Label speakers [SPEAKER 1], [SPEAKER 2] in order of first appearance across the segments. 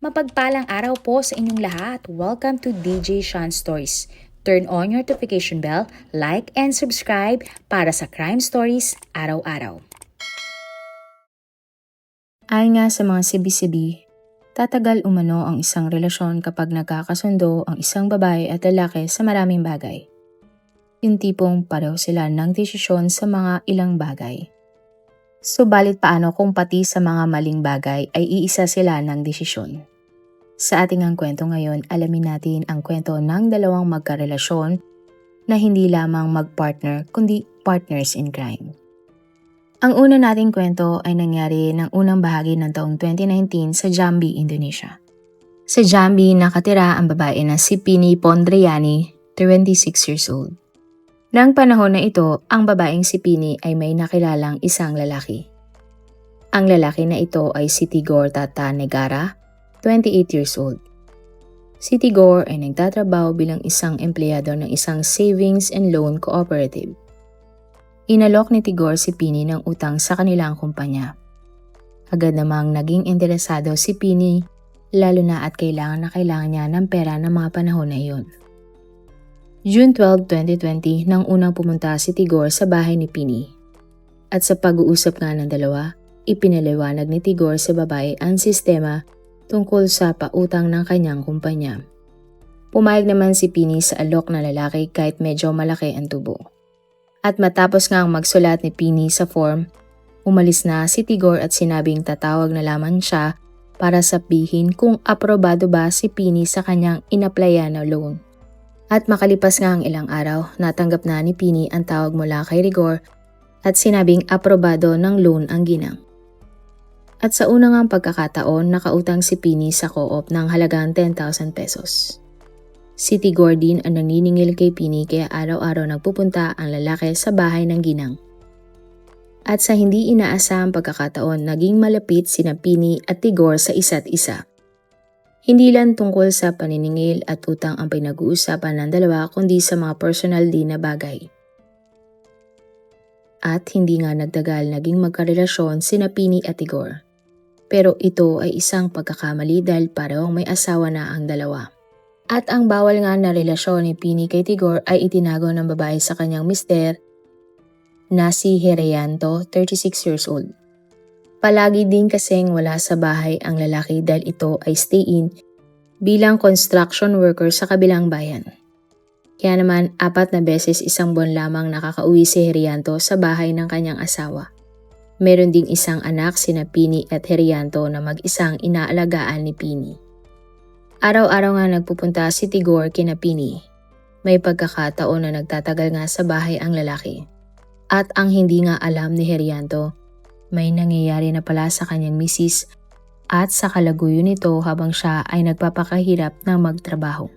[SPEAKER 1] Mapagpalang araw po sa inyong lahat. Welcome to DJ Sean Stories. Turn on your notification bell, like and subscribe para sa crime stories araw-araw. Ayon nga sa mga sibi-sibi, tatagal umano ang isang relasyon kapag nagkakasundo ang isang babae at lalaki sa maraming bagay. Yung tipong pareho sila ng desisyon sa mga ilang bagay. Subalit paano kung pati sa mga maling bagay ay iisa sila ng desisyon? Sa ating ang kwento ngayon, alamin natin ang kwento ng dalawang magkarelasyon na hindi lamang magpartner kundi partners in crime. Ang una nating kwento ay nangyari ng unang bahagi ng taong 2019 sa Jambi, Indonesia. Sa Jambi, nakatira ang babae na si Pini Pondriani, 26 years old. Nang panahon na ito, ang babaeng si Pini ay may nakilalang isang lalaki. Ang lalaki na ito ay si Tigor Tata Negara, 28 years old. Si Tigor ay nagtatrabaho bilang isang empleyado ng isang savings and loan cooperative. Inalok ni Tigor si Pini ng utang sa kanilang kumpanya. Agad namang naging interesado si Pini lalo na at kailangan na kailangan niya ng pera ng mga panahon na iyon. June 12, 2020 nang unang pumunta si Tigor sa bahay ni Pini. At sa pag-uusap nga ng dalawa, ipinaliwanag ni Tigor sa babae ang sistema tungkol sa pautang ng kanyang kumpanya. Pumayag naman si Pini sa alok na lalaki kahit medyo malaki ang tubo. At matapos nga ang magsulat ni Pini sa form, umalis na si Tigor at sinabing tatawag na lamang siya para sabihin kung aprobado ba si Pini sa kanyang inaplaya na loan. At makalipas nga ang ilang araw, natanggap na ni Pini ang tawag mula kay Rigor at sinabing aprobado ng loan ang ginang. At sa unang ang pagkakataon, nakautang si Pini sa co-op ng halagang 10,000 pesos. Si Tigor din ang naniningil kay Pini kaya araw-araw nagpupunta ang lalaki sa bahay ng ginang. At sa hindi inaasahang pagkakataon, naging malapit sina Pini at Tigor sa isa't isa. Hindi lang tungkol sa paniningil at utang ang pinag-uusapan ng dalawa kundi sa mga personal din na bagay. At hindi nga nagtagal naging magkarelasyon sina Pini at Tigor. Pero ito ay isang pagkakamali dahil parehong may asawa na ang dalawa. At ang bawal nga na relasyon ni Pini kay Tigor ay itinago ng babae sa kanyang mister na si Herianto, 36 years old. Palagi din kasing wala sa bahay ang lalaki dahil ito ay stay-in bilang construction worker sa kabilang bayan. Kaya naman apat na beses isang buwan lamang nakakauwi si Herianto sa bahay ng kanyang asawa. Meron ding isang anak sina Pini at Herianto na mag-isang inaalagaan ni Pini. Araw-araw nga nagpupunta si Tigor kina Pini. May pagkakataon na nagtatagal nga sa bahay ang lalaki. At ang hindi nga alam ni Herianto, may nangyayari na pala sa kanyang misis at sa kalaguyo nito habang siya ay nagpapakahirap ng magtrabaho.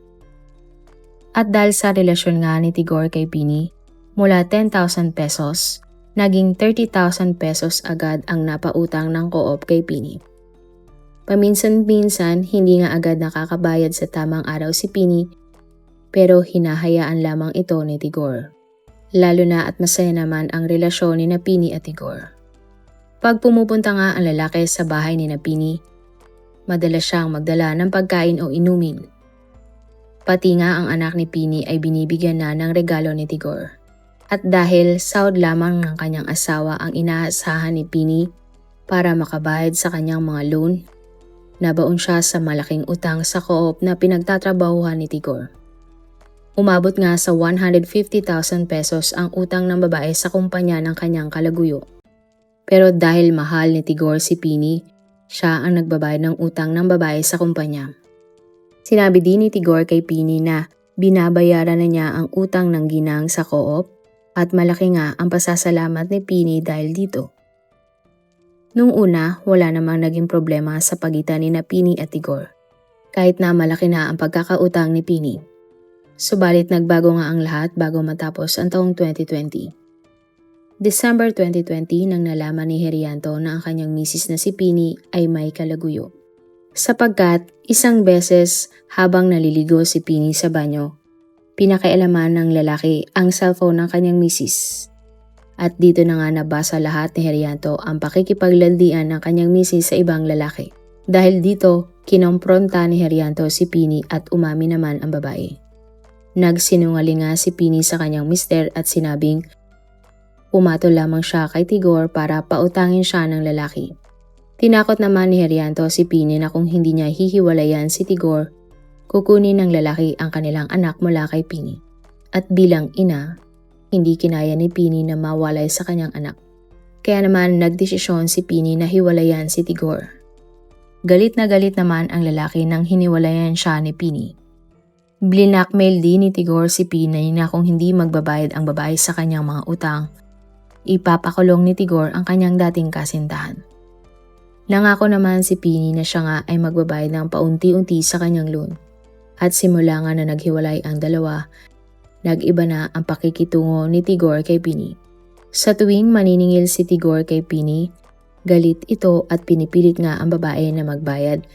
[SPEAKER 1] At dahil sa relasyon nga ni Tigor kay Pini, mula 10,000 pesos naging 30,000 pesos agad ang napautang ng co-op kay Pini. Paminsan-minsan, hindi nga agad nakakabayad sa tamang araw si Pini, pero hinahayaan lamang ito ni Tigor. Lalo na at masaya naman ang relasyon ni Napini at Tigor. Pag pumupunta nga ang lalaki sa bahay ni Napini, madalas siyang magdala ng pagkain o inumin. Pati nga ang anak ni Pini ay binibigyan na ng regalo ni Tigor. At dahil sahod lamang ng kanyang asawa ang inaasahan ni Pini para makabayad sa kanyang mga loan, nabaon siya sa malaking utang sa co-op na pinagtatrabahuhan ni Tigor. Umabot nga sa 150,000 pesos ang utang ng babae sa kumpanya ng kanyang kalaguyo. Pero dahil mahal ni Tigor si Pini, siya ang nagbabayad ng utang ng babae sa kumpanya. Sinabi din ni Tigor kay Pini na binabayaran na niya ang utang ng ginang sa co-op at malaki nga ang pasasalamat ni Pini dahil dito. Nung una, wala namang naging problema sa pagitan ni Pini at Tigor. Kahit na malaki na ang pagkakautang ni Pini. Subalit nagbago nga ang lahat bago matapos ang taong 2020. December 2020 nang nalaman ni Herianto na ang kanyang misis na si Pini ay may kalaguyo. Sapagkat isang beses habang naliligo si Pini sa banyo, Pinakialaman ng lalaki ang cellphone ng kanyang misis. At dito na nga nabasa lahat ni Herianto ang pakikipaglandian ng kanyang misis sa ibang lalaki. Dahil dito, kinompronta ni Herianto si Pini at umami naman ang babae. Nagsinungaling nga si Pini sa kanyang mister at sinabing pumato lamang siya kay Tigor para pautangin siya ng lalaki. Tinakot naman ni Herianto si Pini na kung hindi niya hihiwalayan si Tigor, kukunin ng lalaki ang kanilang anak mula kay Pini. At bilang ina, hindi kinaya ni Pini na mawalay sa kanyang anak. Kaya naman nagdesisyon si Pini na hiwalayan si Tigor. Galit na galit naman ang lalaki nang hiniwalayan siya ni Pini. Blinakmail din ni Tigor si Pini na kung hindi magbabayad ang babae sa kanyang mga utang, ipapakulong ni Tigor ang kanyang dating kasintahan. Nangako naman si Pini na siya nga ay magbabayad ng paunti-unti sa kanyang loan. At simula nga na naghiwalay ang dalawa, nag-iba na ang pakikitungo ni Tigor kay Pini. Sa tuwing maniningil si Tigor kay Pini, Galit ito at pinipilit nga ang babae na magbayad.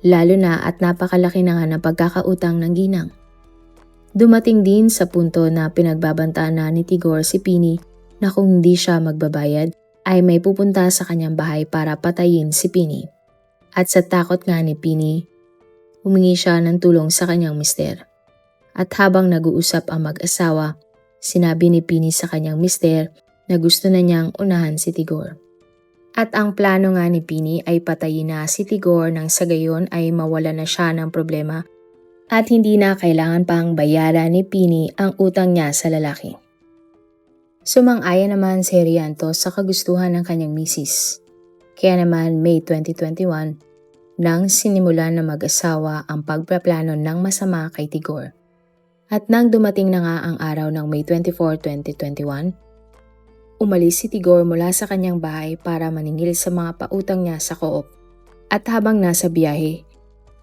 [SPEAKER 1] Lalo na at napakalaki na nga ng pagkakautang ng ginang. Dumating din sa punto na pinagbabantaan na ni Tigor si Pini na kung hindi siya magbabayad ay may pupunta sa kanyang bahay para patayin si Pini. At sa takot nga ni Pini, humingi siya ng tulong sa kanyang mister. At habang nag-uusap ang mag-asawa, sinabi ni Pini sa kanyang mister na gusto na niyang unahan si Tigor. At ang plano nga ni Pini ay patayin na si Tigor nang sa gayon ay mawala na siya ng problema at hindi na kailangan pang bayaran ni Pini ang utang niya sa lalaki. Sumang-aya naman si Rianto sa kagustuhan ng kanyang misis. Kaya naman May 2021, nang sinimulan na mag-asawa ang pagpaplano ng masama kay Tigor. At nang dumating na nga ang araw ng May 24, 2021, Umalis si Tigor mula sa kanyang bahay para maningil sa mga pautang niya sa koop. At habang nasa biyahe,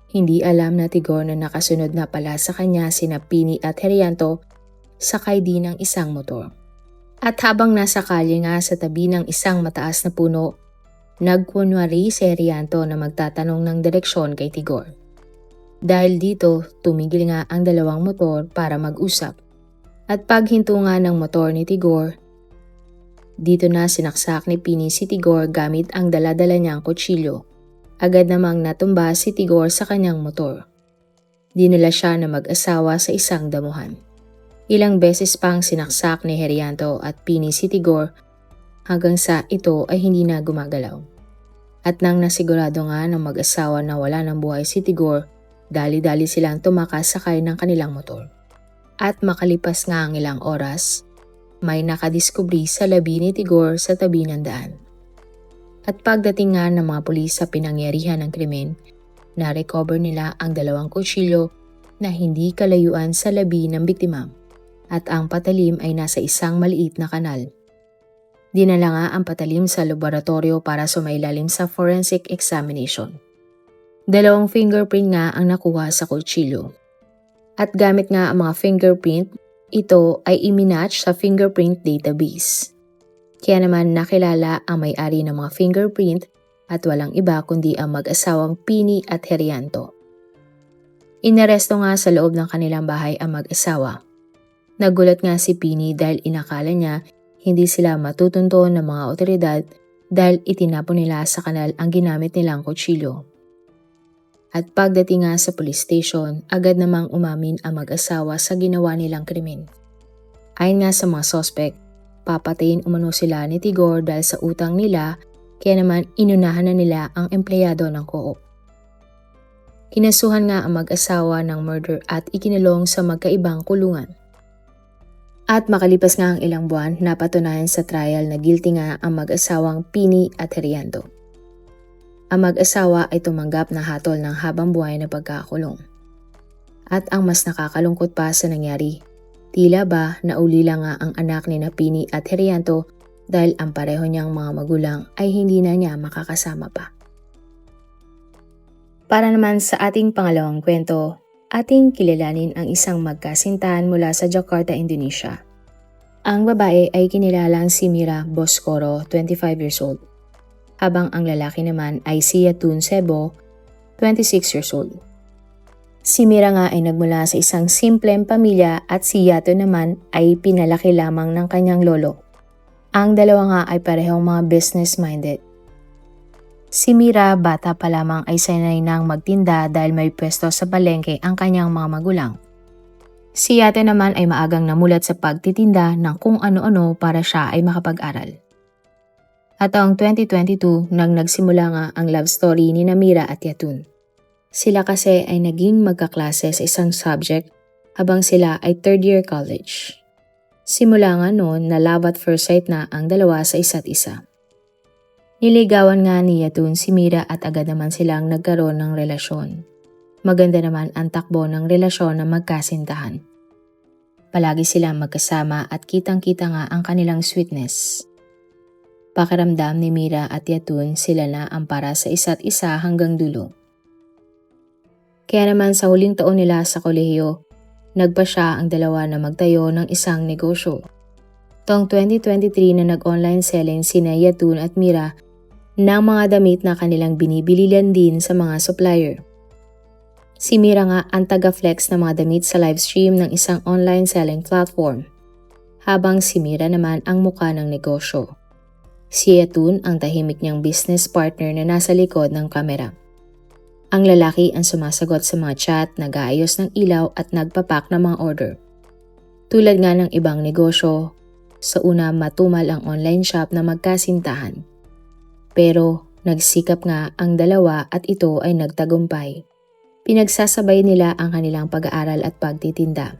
[SPEAKER 1] hindi alam na Tigor na nakasunod na pala sa kanya sina Pini at Herianto sakay din ng isang motor. At habang nasa kalye nga sa tabi ng isang mataas na puno, nagkunwari si Herianto na magtatanong ng direksyon kay Tigor. Dahil dito, tumigil nga ang dalawang motor para mag-usap. At paghinto nga ng motor ni Tigor, dito na sinaksak ni Pini si Tigor gamit ang daladala niyang kutsilyo. Agad namang natumba si Tigor sa kanyang motor. Dinala siya na mag-asawa sa isang damuhan. Ilang beses pang sinaksak ni Herianto at Pini si Tigor hanggang sa ito ay hindi na gumagalaw. At nang nasigurado nga ng mag-asawa na wala ng buhay si Tigor, dali-dali silang tumakas sakay ng kanilang motor. At makalipas nga ang ilang oras, may nakadiskubri sa labi ni Tigor sa tabi ng daan. At pagdating nga ng mga pulis sa pinangyarihan ng krimen, na-recover nila ang dalawang kutsilyo na hindi kalayuan sa labi ng biktima at ang patalim ay nasa isang maliit na kanal. Dinala nga ang patalim sa laboratorio para sumailalim sa forensic examination. Dalawang fingerprint nga ang nakuha sa kutsilyo. At gamit nga ang mga fingerprint ito ay iminatch sa fingerprint database. Kaya naman nakilala ang may-ari ng mga fingerprint at walang iba kundi ang mag-asawang Pini at Herianto. Inaresto nga sa loob ng kanilang bahay ang mag-asawa. Nagulat nga si Pini dahil inakala niya hindi sila matutunto ng mga otoridad dahil itinapon nila sa kanal ang ginamit nilang kutsilyo. At pagdating nga sa police station, agad namang umamin ang mag-asawa sa ginawa nilang krimen. Ayon nga sa mga sospek, papatayin umano sila ni Tigor dahil sa utang nila kaya naman inunahan na nila ang empleyado ng co-op. Kinasuhan nga ang mag-asawa ng murder at ikinulong sa magkaibang kulungan. At makalipas nga ang ilang buwan, napatunayan sa trial na guilty nga ang mag-asawang Pini at Heriando ang mag-asawa ay tumanggap na hatol ng habang buhay na pagkakulong. At ang mas nakakalungkot pa sa nangyari, tila ba naulila nga ang anak ni Napini at Herianto dahil ang pareho niyang mga magulang ay hindi na niya makakasama pa. Para naman sa ating pangalawang kwento, ating kilalanin ang isang magkasintahan mula sa Jakarta, Indonesia. Ang babae ay kinilalang si Mira Boscoro, 25 years old habang ang lalaki naman ay si Yatun Sebo, 26 years old. Si Mira nga ay nagmula sa isang simpleng pamilya at si Yato naman ay pinalaki lamang ng kanyang lolo. Ang dalawa nga ay parehong mga business-minded. Si Mira, bata pa lamang ay sanay nang magtinda dahil may pwesto sa palengke ang kanyang mga magulang. Si ate naman ay maagang namulat sa pagtitinda ng kung ano-ano para siya ay makapag-aral. At taong 2022 nang nagsimula nga ang love story ni Namira at Yatun. Sila kasi ay naging magkaklase sa isang subject habang sila ay third year college. Simula nga noon na love at first sight na ang dalawa sa isa't isa. Niligawan nga ni Yatun si Mira at agad naman silang nagkaroon ng relasyon. Maganda naman ang takbo ng relasyon na magkasintahan. Palagi silang magkasama at kitang-kita nga ang kanilang sweetness. Pakiramdam ni Mira at Yatun sila na ang para sa isa't isa hanggang dulo. Kaya naman sa huling taon nila sa kolehiyo, nagpa siya ang dalawa na magtayo ng isang negosyo. Tong 2023 na nag-online selling sina Yatun at Mira ng mga damit na kanilang binibililan din sa mga supplier. Si Mira nga ang taga-flex ng mga damit sa livestream ng isang online selling platform, habang si Mira naman ang muka ng negosyo. Si Yatun ang tahimik niyang business partner na nasa likod ng kamera. Ang lalaki ang sumasagot sa mga chat, nag-aayos ng ilaw at nagpapak ng mga order. Tulad nga ng ibang negosyo, sa una matumal ang online shop na magkasintahan. Pero nagsikap nga ang dalawa at ito ay nagtagumpay. Pinagsasabay nila ang kanilang pag-aaral at pagtitinda.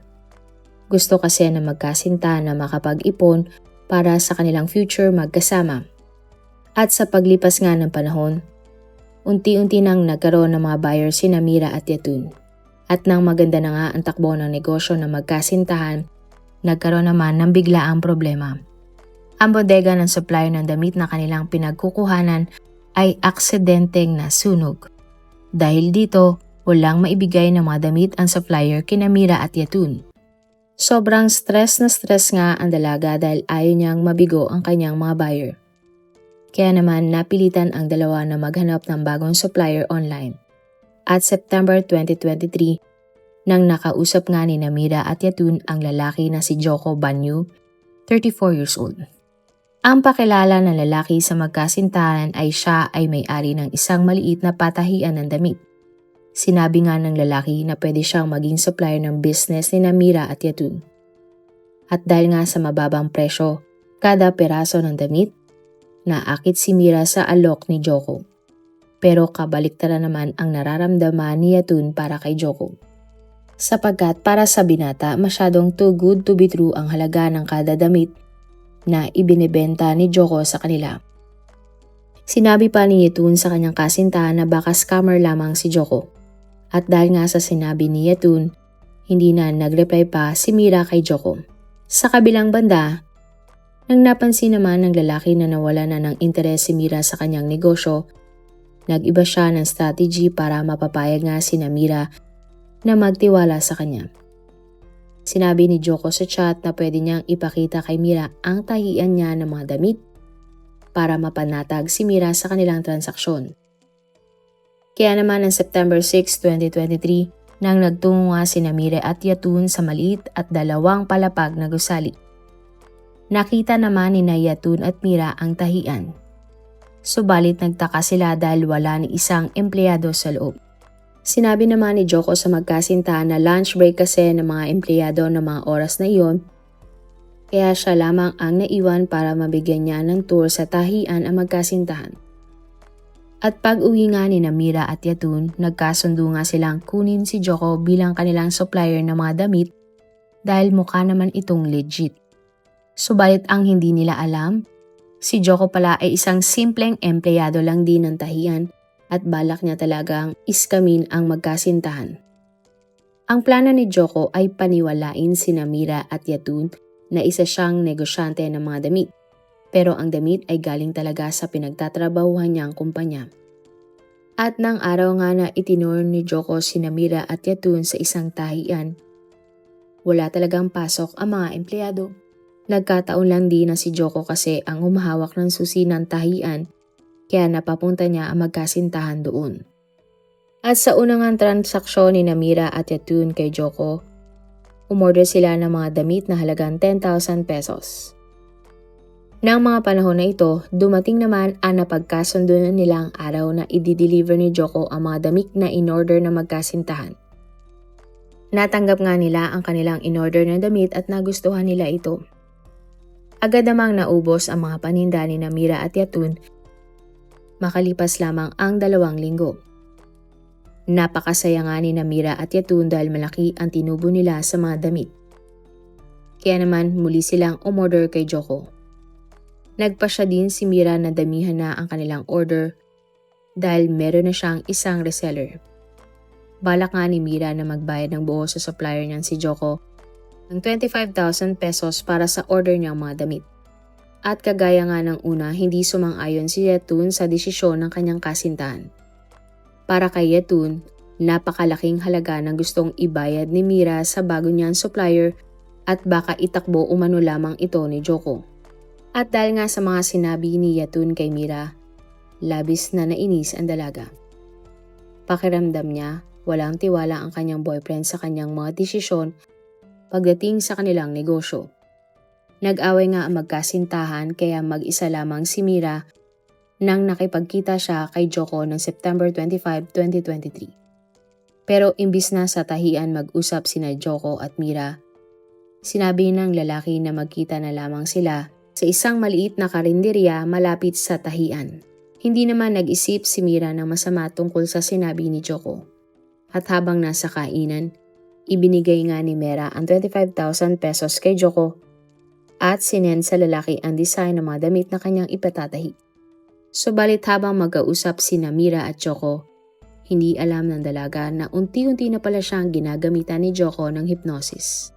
[SPEAKER 1] Gusto kasi na magkasinta na makapag-ipon para sa kanilang future magkasama. At sa paglipas nga ng panahon, unti-unti nang nagkaroon ng mga buyers si Namira at Yatun. At nang maganda na nga ang takbo ng negosyo na magkasintahan, nagkaroon naman ng biglaang problema. Ang bodega ng supplier ng damit na kanilang pinagkukuhanan ay aksidenteng nasunog. Dahil dito, walang maibigay ng mga damit ang supplier kina Mira at Yatun. Sobrang stress na stress nga ang dalaga dahil ayaw niyang mabigo ang kanyang mga buyer. Kaya naman napilitan ang dalawa na maghanap ng bagong supplier online. At September 2023, nang nakausap nga ni Namira at Yatun ang lalaki na si Joko Banyu, 34 years old. Ang pakilala ng lalaki sa magkasintahan ay siya ay may-ari ng isang maliit na patahian ng damit. Sinabi nga ng lalaki na pwede siyang maging supplier ng business ni Namira at Yatun. At dahil nga sa mababang presyo, kada peraso ng damit, naakit si Mira sa alok ni Joko. Pero kabaliktara naman ang nararamdaman ni Yatun para kay Joko. Sapagkat para sa binata, masyadong too good to be true ang halaga ng kada damit na ibinebenta ni Joko sa kanila. Sinabi pa ni Yetun sa kanyang kasintahan na baka scammer lamang si Joko. At dahil nga sa sinabi ni Yetun, hindi na nagreply pa si Mira kay Joko. Sa kabilang banda, nang napansin naman ng lalaki na nawala na ng interes si Mira sa kanyang negosyo, nag-iba siya ng strategy para mapapayag nga si Mira na magtiwala sa kanya. Sinabi ni Joko sa chat na pwede niyang ipakita kay Mira ang tahian niya ng mga damit para mapanatag si Mira sa kanilang transaksyon. Kaya naman ng September 6, 2023, nang nagtungo nga si Namire at Yatun sa maliit at dalawang palapag na gusali. Nakita naman ni na Yatun at Mira ang tahian. Subalit nagtaka sila dahil wala ni isang empleyado sa loob. Sinabi naman ni Joko sa magkasintahan na lunch break kasi ng mga empleyado ng mga oras na iyon, kaya siya lamang ang naiwan para mabigyan niya ng tour sa tahian ang magkasintahan. At pag uwi nga ni Namira at Yatun, nagkasundo nga silang kunin si Joko bilang kanilang supplier ng mga damit dahil mukha naman itong legit. Subalit ang hindi nila alam, si Joko pala ay isang simpleng empleyado lang din ng tahian at balak niya talagang iskamin ang magkasintahan. Ang plano ni Joko ay paniwalain si Namira at Yatun na isa siyang negosyante ng mga damit. Pero ang damit ay galing talaga sa pinagtatrabahuhan niyang kumpanya. At nang araw nga na itinur ni Joko si Namira at Yatun sa isang tahian, wala talagang pasok ang mga empleyado. Nagkataon lang din na si Joko kasi ang humahawak ng susi ng tahian kaya napapunta niya ang magkasintahan doon. At sa unang transaksyon ni Namira at Yatun kay Joko, umorder sila ng mga damit na halagang 10,000 pesos. Nang mga panahon na ito, dumating naman ang napagkasundo nilang araw na i-deliver ni Joko ang mga damit na in-order na magkasintahan. Natanggap nga nila ang kanilang in-order na damit at nagustuhan nila ito. Agad namang naubos ang mga paninda ni Namira at Yatun makalipas lamang ang dalawang linggo. Napakasaya nga ni Namira at Yatun dahil malaki ang tinubo nila sa mga damit. Kaya naman muli silang umorder kay Joko. Nagpa siya din si Mira na damihan na ang kanilang order dahil meron na siyang isang reseller. Balak nga ni Mira na magbayad ng buo sa supplier niyang si Joko ng 25,000 pesos para sa order niyang mga damit. At kagaya nga ng una, hindi sumang-ayon si Yatun sa desisyon ng kanyang kasintahan. Para kay Yatun, napakalaking halaga ng gustong ibayad ni Mira sa bago niyang supplier at baka itakbo umano lamang ito ni Joko. At dahil nga sa mga sinabi ni Yatun kay Mira, labis na nainis ang dalaga. Pakiramdam niya, walang tiwala ang kanyang boyfriend sa kanyang mga desisyon pagdating sa kanilang negosyo. Nag-away nga ang magkasintahan kaya mag-isa lamang si Mira nang nakipagkita siya kay Joko noong September 25, 2023. Pero imbis na sa tahian mag-usap sina Joko at Mira, sinabi ng lalaki na magkita na lamang sila sa isang maliit na karinderya malapit sa tahian. Hindi naman nag-isip si Mira ng masama tungkol sa sinabi ni Joko. At habang nasa kainan, ibinigay nga ni Mera ang 25,000 pesos kay Joko at sinend sa lalaki ang design ng mga damit na kanyang ipatatahi. Subalit habang mag-kausap si Mira at Joko, hindi alam ng dalaga na unti-unti na pala siyang ginagamitan ni Joko ng hypnosis.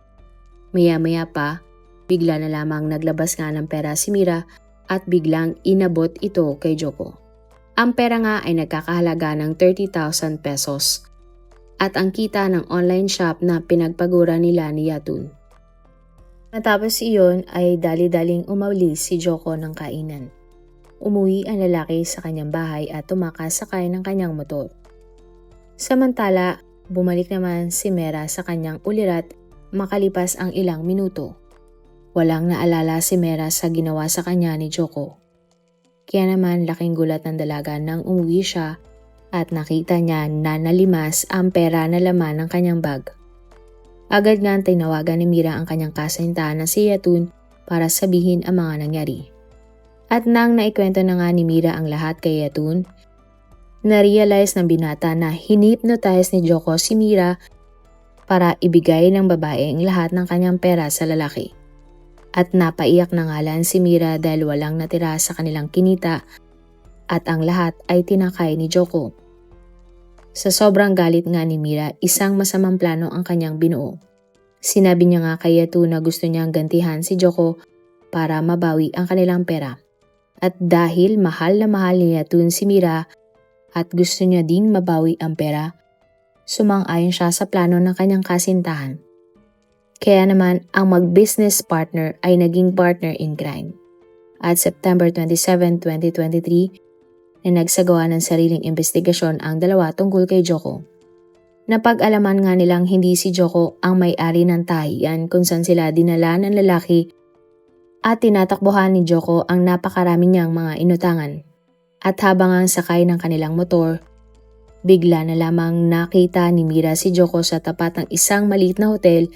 [SPEAKER 1] Maya-maya pa, Bigla na lamang naglabas nga ng pera si Mira at biglang inabot ito kay Joko. Ang pera nga ay nagkakahalaga ng 30,000 pesos at ang kita ng online shop na pinagpagura nila ni Yatun. Natapos iyon ay dali-daling umalis si Joko ng kainan. Umuwi ang lalaki sa kanyang bahay at tumakas sakay ng kanyang motor. Samantala, bumalik naman si Mera sa kanyang ulirat makalipas ang ilang minuto. Walang naalala si Mera sa ginawa sa kanya ni Joko. Kaya naman laking gulat ng dalaga nang umuwi siya at nakita niya na nalimas ang pera na laman ng kanyang bag. Agad nga tinawagan ni Mira ang kanyang kasintahan na si Yatun para sabihin ang mga nangyari. At nang naikwento na nga ni Mira ang lahat kay Yatun, na-realize ng binata na hinipnotize ni Joko si Mira para ibigay ng babae ang lahat ng kanyang pera sa lalaki at napaiyak na ngalan si Mira dahil walang natira sa kanilang kinita at ang lahat ay tinakay ni Joko. Sa sobrang galit nga ni Mira, isang masamang plano ang kanyang binuo. Sinabi niya nga kay Yatu na gusto niyang gantihan si Joko para mabawi ang kanilang pera. At dahil mahal na mahal ni Yatun si Mira at gusto niya din mabawi ang pera, sumang-ayon siya sa plano ng kanyang kasintahan. Kaya naman ang mag-business partner ay naging partner in crime. At September 27, 2023, na nagsagawa ng sariling investigasyon ang dalawa tungkol kay Joko. Napag-alaman nga nilang hindi si Joko ang may-ari ng tahiyan kung saan sila dinala ng lalaki at tinatakbuhan ni Joko ang napakarami niyang mga inutangan. At habang ang sakay ng kanilang motor, bigla na lamang nakita ni Mira si Joko sa tapat ng isang maliit na hotel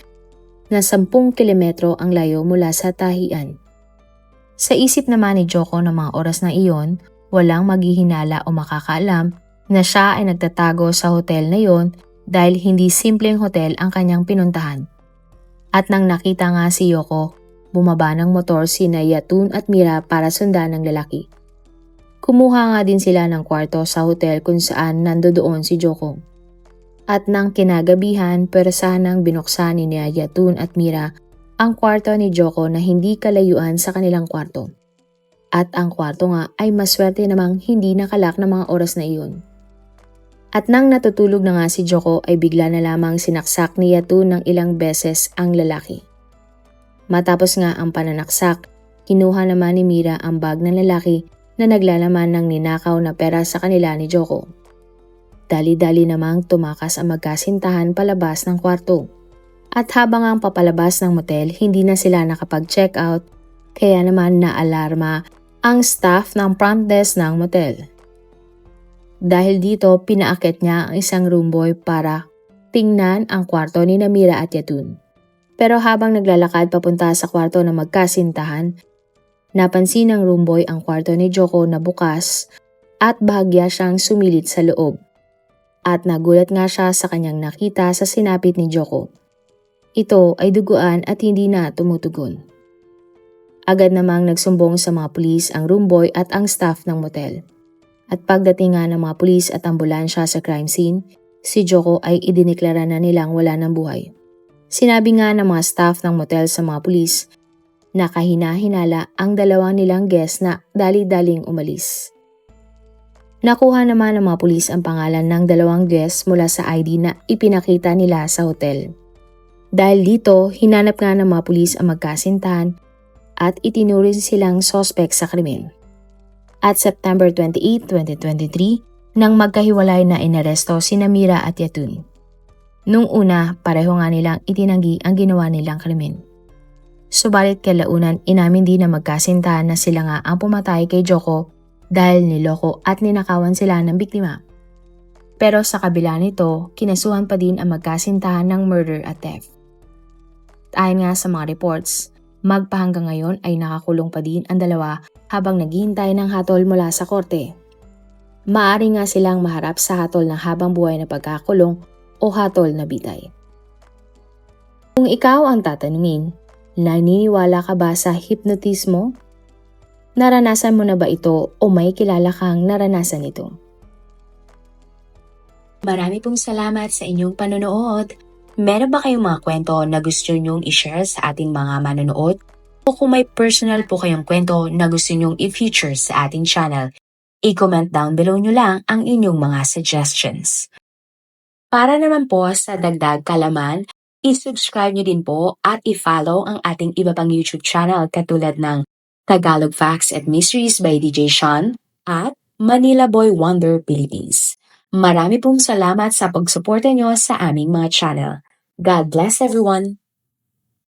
[SPEAKER 1] na 10 kilometro ang layo mula sa tahian. Sa isip naman ni Joko ng mga oras na iyon, walang maghihinala o makakaalam na siya ay nagtatago sa hotel na iyon dahil hindi simpleng hotel ang kanyang pinuntahan. At nang nakita nga si Yoko, bumaba ng motor si Yatun at Mira para sundan ng lalaki. Kumuha nga din sila ng kwarto sa hotel kung saan nandoon si Joko. At nang kinagabihan, persanang binuksan ni Yatun at Mira ang kwarto ni Joko na hindi kalayuan sa kanilang kwarto. At ang kwarto nga ay maswerte namang hindi nakalak ng mga oras na iyon. At nang natutulog na nga si Joko ay bigla na lamang sinaksak ni Yatun ng ilang beses ang lalaki. Matapos nga ang pananaksak, kinuha naman ni Mira ang bag ng lalaki na naglalaman ng ninakaw na pera sa kanila ni Joko. Dali-dali namang tumakas ang magkasintahan palabas ng kwarto. At habang ang papalabas ng motel, hindi na sila nakapag-check out Kaya naman naalarma ang staff ng front desk ng motel. Dahil dito, pinaakit niya ang isang room boy para tingnan ang kwarto ni Namira at Yatun. Pero habang naglalakad papunta sa kwarto na magkasintahan, napansin ng room boy ang kwarto ni Joko na bukas at bahagya siyang sumilit sa loob. At nagulat nga siya sa kanyang nakita sa sinapit ni Joko. Ito ay duguan at hindi na tumutugon. Agad namang nagsumbong sa mga pulis ang room boy at ang staff ng motel. At pagdating nga ng mga pulis at ambulansya sa crime scene, si Joko ay idiniklara na nilang wala ng buhay. Sinabi nga ng mga staff ng motel sa mga pulis na kahina-hinala ang dalawa nilang guest na dali-daling umalis. Nakuha naman ng mga pulis ang pangalan ng dalawang guests mula sa ID na ipinakita nila sa hotel. Dahil dito, hinanap nga ng mga pulis ang magkasintahan at itinuring silang sospek sa krimen. At September 28, 2023, nang magkahiwalay na inaresto si Namira at Yatun. Nung una, pareho nga nilang itinanggi ang ginawa nilang krimen. Subalit kalaunan inamin din na magkasintahan na sila nga ang pumatay kay Joko dahil niloko at ninakawan sila ng biktima. Pero sa kabila nito, kinasuhan pa din ang magkasintahan ng murder at theft. Ayon nga sa mga reports, magpahanggang ngayon ay nakakulong pa din ang dalawa habang naghihintay ng hatol mula sa korte. Maari nga silang maharap sa hatol ng habang buhay na pagkakulong o hatol na bitay. Kung ikaw ang tatanungin, naniniwala ka ba sa hipnotismo? Naranasan mo na ba ito o may kilala kang naranasan ito? Marami pong salamat sa inyong panonood. Meron ba kayong mga kwento na gusto nyong i-share sa ating mga manonood? O kung may personal po kayong kwento na gusto nyong i-feature sa ating channel, i-comment down below nyo lang ang inyong mga suggestions. Para naman po sa dagdag kalaman, i-subscribe nyo din po at i-follow ang ating iba pang YouTube channel katulad ng Tagalog Facts and Mysteries by DJ Sean at Manila Boy Wonder Philippines. Marami pong salamat sa pagsuporta nyo sa aming mga channel. God bless everyone!